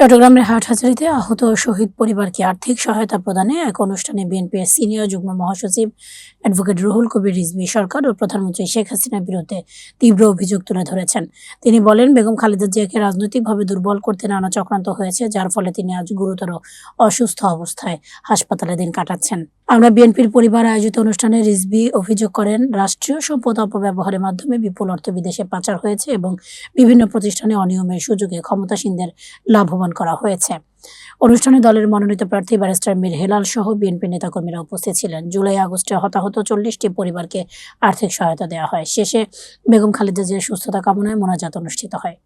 চট্টগ্রামের হাটহাজারীতে আহত শহীদ পরিবারকে আর্থিক সহায়তা প্রদানে এক অনুষ্ঠানে বিএনপির সিনিয়র যুগ্ম মহাসচিব অ্যাডভোকেট রুহুল কবির রিজভী সরকার ও প্রধানমন্ত্রী শেখ হাসিনার বিরুদ্ধে তীব্র অভিযোগ তুলে ধরেছেন। তিনি বলেন, বেগম খালেদা জিয়াকে রাজনৈতিকভাবে দুর্বল করতে নানা চক্রান্ত হয়েছে, যার ফলে তিনি আজ গুরুতর অসুস্থ অবস্থায় হাসপাতালে দিন কাটাচ্ছেন। আমরা বিএনপির পরিবার আয়োজিত অনুষ্ঠানে রিজভী অভিযোগ করেন, রাষ্ট্রীয় সম্পদ অপব্যবহারের মাধ্যমে বিপুল অর্থ বিদেশে পাচার হয়েছে এবং বিভিন্ন প্রতিষ্ঠানে অনিয়মের সুযোগে ক্ষমতাসীনদের লাভবান করা হয়েছে। অনুষ্ঠানে দলের মনোনীত প্রার্থী ব্যারিস্টার মীর হেলাল সহ বিএনপি নেতাকর্মীরা উপস্থিত ছিলেন। জুলাই আগস্টে হতাহত চল্লিশটি পরিবারকে আর্থিক সহায়তা দেওয়া হয়। শেষে বেগম খালেদা জিয়ার সুস্থতা কামনায় মোনাজাত অনুষ্ঠিত হয়।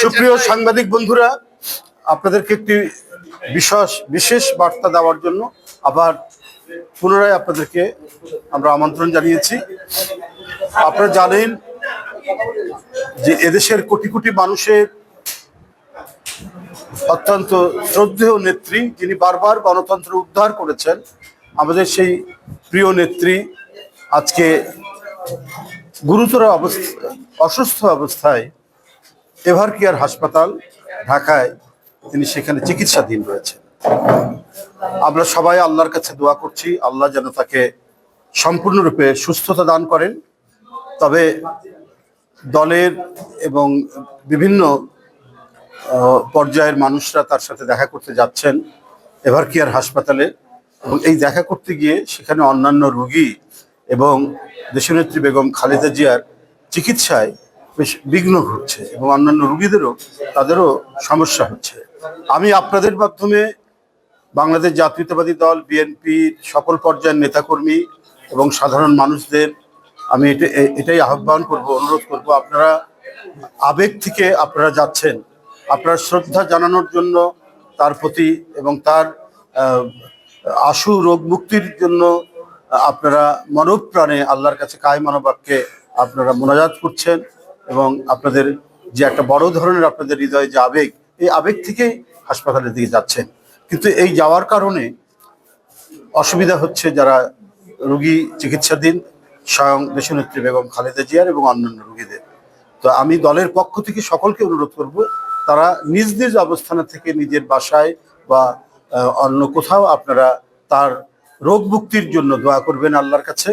সুপ্রিয় সাংবাদিক বন্ধুরা, আপনাদেরকে একটি বিশেষ বিশেষ বার্তা দেওয়ার জন্য আবার পুনরায় আপনাদেরকে আমরা আমন্ত্রণ জানিয়েছি। আপনারা জানেন যে এদেশের কোটি কোটি মানুষের অত্যন্ত শ্রদ্ধেয় নেত্রী, যিনি বারবার গণতন্ত্র উদ্ধার করেছেন, আমাদের সেই প্রিয় নেত্রী আজকে গুরুতর অবস্থা, অসুস্থ অবস্থায় এভার কেয়ার হাসপাতাল, ঢাকায় তিনি সেখানে চিকিৎসাধীন রয়েছেন। আমরা সবাই আল্লাহর কাছে দোয়া করছি, আল্লাহ যেন তাকে সম্পূর্ণরূপে সুস্থতা দান করেন। তবে দলের এবং বিভিন্ন পর্যায়ের মানুষরা তার সাথে দেখা করতে যাচ্ছেন এভার কেয়ার হাসপাতালে এবং এই দেখা করতে গিয়ে সেখানে অন্যান্য রুগী এবং দেশনেত্রী বেগম খালেদা জিয়ার চিকিৎসায় বেশ বিঘ্ন ঘটছে এবং অন্যান্য রুগীদেরও তাদেরও সমস্যা হচ্ছে। আমি আপনাদের মাধ্যমে বাংলাদেশ জাতীয়তাবাদী দল, বিএনপি, সকল পর্যায়ের নেতাকর্মী এবং সাধারণ মানুষদের আমি এটা এটাই আহ্বান করব, অনুরোধ করব, আপনারা আবেগ থেকে আপনারা যাচ্ছেন। আপনার শ্রদ্ধা জানানোর জন্য, তার প্রতি এবং তার আশু রোগ মুক্তির জন্য আপনারা মানব প্রাণে আল্লাহর কাছে কায় মানবাক্যে আপনারা মোনাজাত করছেন এবং আপনাদের যে একটা বড় ধরনের আপনাদের হৃদয়ে যে আবেগ, এই আবেগ থেকেই হাসপাতালের দিকে যাচ্ছেন। কিন্তু এই যাওয়ার কারণে অসুবিধা হচ্ছে যারা রুগী চিকিৎসাধীন, স্বয়ং দেশনেত্রী বেগম খালেদা জিয়ার এবং অন্যান্য রুগীদের। তো আমি দলের পক্ষ থেকে সকলকে অনুরোধ করব তারা নিজ নিজ অবস্থানে থেকে নিজের বাসায় বা অন্য কোথাও আপনারা তার রোগ মুক্তির জন্য দোয়া করবেন আল্লাহর কাছে।